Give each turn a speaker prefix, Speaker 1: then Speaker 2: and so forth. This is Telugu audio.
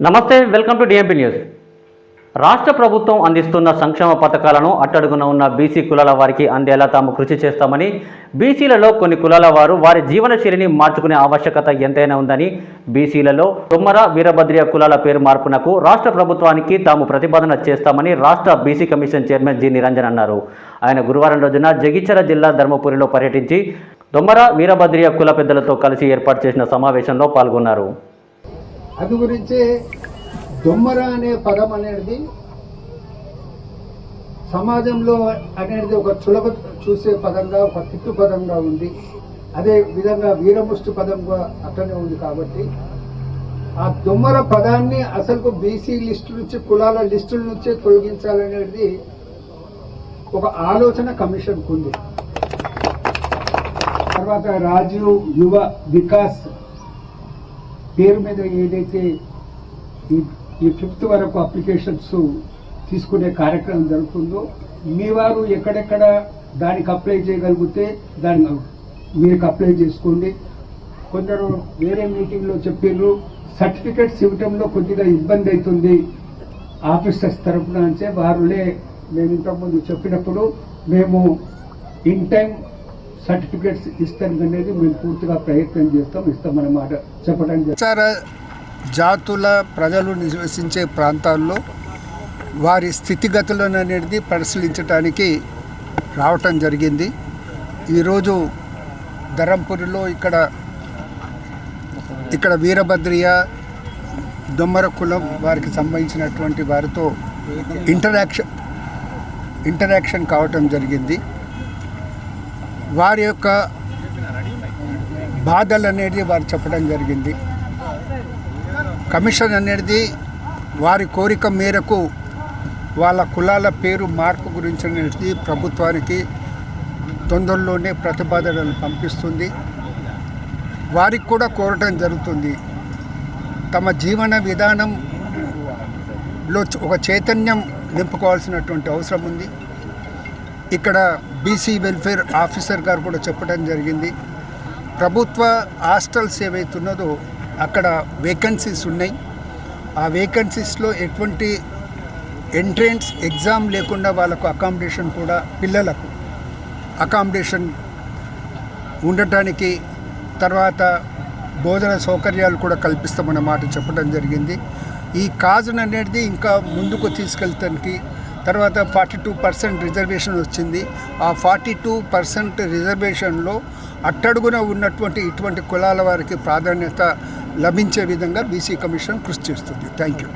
Speaker 1: నమస్తే వెల్కమ్ టు డిఎంపీ న్యూస్ రాష్ట్ర ప్రభుత్వం అందిస్తున్న సంక్షేమ పథకాలను అట్టడుగున ఉన్న బీసీ కులాల వారికి అందేలా తాము కృషి చేస్తామని బీసీలలో కొన్ని కులాల వారు వారి జీవనశైలిని మార్చుకునే ఆవశ్యకత ఎంతైనా ఉందని బీసీలలో తొమ్మర వీరభద్రియ కులాల పేరు మార్పునకు రాష్ట్ర ప్రభుత్వానికి తాము ప్రతిపాదన చేస్తామని రాష్ట్ర BC commission chairman G. Niranjan అన్నారు. ఆయన గురువారం రోజున జగిచ్చర జిల్లా ధర్మపురిలో పర్యటించి తొమ్మర వీరభద్రియ కుల పెద్దలతో కలిసి ఏర్పాటు చేసిన సమావేశంలో పాల్గొన్నారు.
Speaker 2: అందు గురించి దొమ్మర అనే పదం అనేది సమాజంలో అనేది ఒక చులక చూసే పదంగా ఒక తిట్టు పదంగా ఉంది. అదే విధంగా వీరముష్టి పదంగా అట్లనే ఉంది కాబట్టి ఆ దొమ్మర పదాన్ని అసలు బీసీ లిస్టు నుంచి కులాల లిస్టుల నుంచే తొలగించాలనేది ఒక ఆలోచన కమిషన్కు ఉంది తర్వాత రాజీవ్ యువ వికాస్ పేరు మీద ఏదైతే ఈ ఈ ఫిఫ్త్ వరకు అప్లికేషన్స్ తీసుకునే కార్యక్రమం జరుగుతుందో మీ వారు ఎక్కడెక్కడ దానికి అప్లై చేయగలిగితే దాన్ని మీరు అప్లై చేసుకోండి. కొందరు వేరే మీటింగ్లో చెప్పారు సర్టిఫికెట్స్ ఇవ్వటంలో కొద్దిగా ఇబ్బంది అవుతుంది ఆఫీసర్స్ తరఫున అంటే వారులే మేము ఇంతకుముందు చెప్పినప్పుడు మేము ఇన్ టైం సర్టిఫికేట్స్ ఇస్తాం అనేది మేము పూర్తిగా ప్రయత్నం చేస్తాం. ఇస్తామన్నమాట చెప్పడానికి
Speaker 3: ఇతర జాతుల ప్రజలు నివసించే ప్రాంతాల్లో వారి స్థితిగతులను అనేది పరిశీలించడానికి రావటం జరిగింది. ఈరోజు ధరంపురిలో ఇక్కడ ఇక్కడ వీరభద్రియ దొమ్మర కులం వారికి సంబంధించినటువంటి వారితో ఇంటరాక్షన్ ఇంటరాక్షన్ కావటం జరిగింది. వారి యొక్క బాధలు అనేది వారు చెప్పడం జరిగింది. కమిషన్ అనేది వారి కోరిక మేరకు వాళ్ళ కులాల పేరు మార్పు గురించి అనేది ప్రభుత్వానికి తొందరలోనే ప్రతిపాదనలు పంపిస్తుంది. వారికి కూడా కోరటం జరుగుతుంది. తమ జీవన విధానంలో ఒక చైతన్యం నింపుకోవాల్సినటువంటి అవసరం ఉంది. ఇక్కడ బీసీ వెల్ఫేర్ ఆఫీసర్ గారు కూడా చెప్పడం జరిగింది. ప్రభుత్వ హాస్టల్స్ ఏవైతున్నదో అక్కడ వేకెన్సీస్ ఉన్నాయి. ఆ వేకెన్సీస్లో ఎటువంటి ఎంట్రెన్స్ ఎగ్జామ్ లేకుండా వాళ్ళకు అకామిడేషన్ కూడా పిల్లలకు అకామిడేషన్ ఉండటానికి తర్వాత భోజన సౌకర్యాలు కూడా కల్పిస్తామన్న మాట చెప్పడం జరిగింది. ఈ కాజును అనేది ఇంకా ముందుకు తీసుకెళ్తానికి తర్వాత ఫార్టీ టూ పర్సెంట్ రిజర్వేషన్ వచ్చింది. ఆ ఫార్టీ టూ పర్సెంట్ రిజర్వేషన్లో అట్టడుగున ఉన్నటువంటి ఇటువంటి కులాల వారికి ప్రాధాన్యత లభించే విధంగా బీసీ కమిషన్ కృషి చేస్తుంది. Thank you.